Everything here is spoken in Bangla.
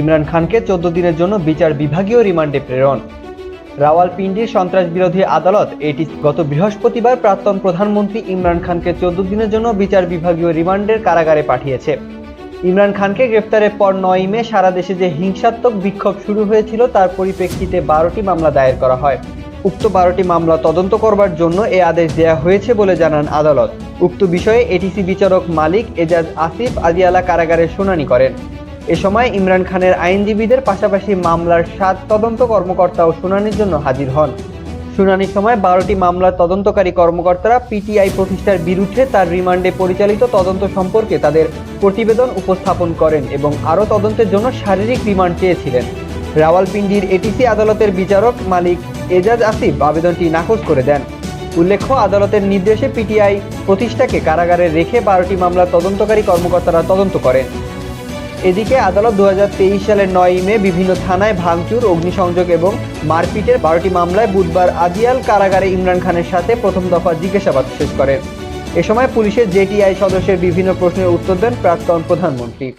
ইমরান খানকে চোদ্দ দিনের জন্য বিচার বিভাগীয় রিমান্ডে প্রেরণ। রাওয়ালপিন্ডির সন্ত্রাস বিরোধী আদালত এটি গত বৃহস্পতিবার প্রাক্তন প্রধানমন্ত্রী ইমরান খানকে চোদ্দ দিনের জন্য বিচার বিভাগীয় রিমান্ডের কারাগারে পাঠিয়েছে। ইমরান খানকে গ্রেফতারের পর নয় মে সারা দেশে যে হিংসাত্মক বিক্ষোভ শুরু হয়েছিল তার পরিপ্রেক্ষিতে বারোটি মামলা দায়ের করা হয়। উক্ত বারোটি মামলা তদন্ত করবার জন্য এ আদেশ দেয়া হয়েছে বলে জানান আদালত। উক্ত বিষয়ে এটিসি বিচারক মালিক এজাজ আসিফ আদিয়ালা কারাগারে শুনানি করেন। এ সময় ইমরান খানের আইনজীবীদের পাশাপাশি মামলার সাত তদন্ত কর্মকর্তাও শুনানির জন্য হাজির হন। শুনানির সময় বারোটি মামলার তদন্তকারী কর্মকর্তারা পিটিআই প্রতিষ্ঠার বিরুদ্ধে তার রিমান্ডে পরিচালিত তদন্ত সম্পর্কে তাদের প্রতিবেদন উপস্থাপন করেন এবং আরও তদন্তের জন্য শারীরিক রিমান্ড চেয়েছিলেন। রাওয়ালপিন্ডির এটিসি আদালতের বিচারক মালিক এজাজ আসিফ আবেদনটি নাকচ করে দেন। উল্লেখ্য, আদালতের নির্দেশে পিটিআই প্রতিষ্ঠাকে কারাগারে রেখে বারোটি মামলার তদন্তকারী কর্মকর্তারা তদন্ত করেন। এদিকে আদালত দু হাজার তেইশ সালের নয় মে বিভিন্ন থানায় ভাঙচুর, অগ্নিসংযোগ এবং মারপিটের বারোটি মামলায় বুধবার আদিয়াল কারাগারে ইমরান খানের সাথে প্রথম দফা জিজ্ঞাসাবাদ শেষ করেন। এ সময় পুলিশের জেটিআই সদস্যের বিভিন্ন প্রশ্নের উত্তর দেন প্রাক্তন প্রধানমন্ত্রী।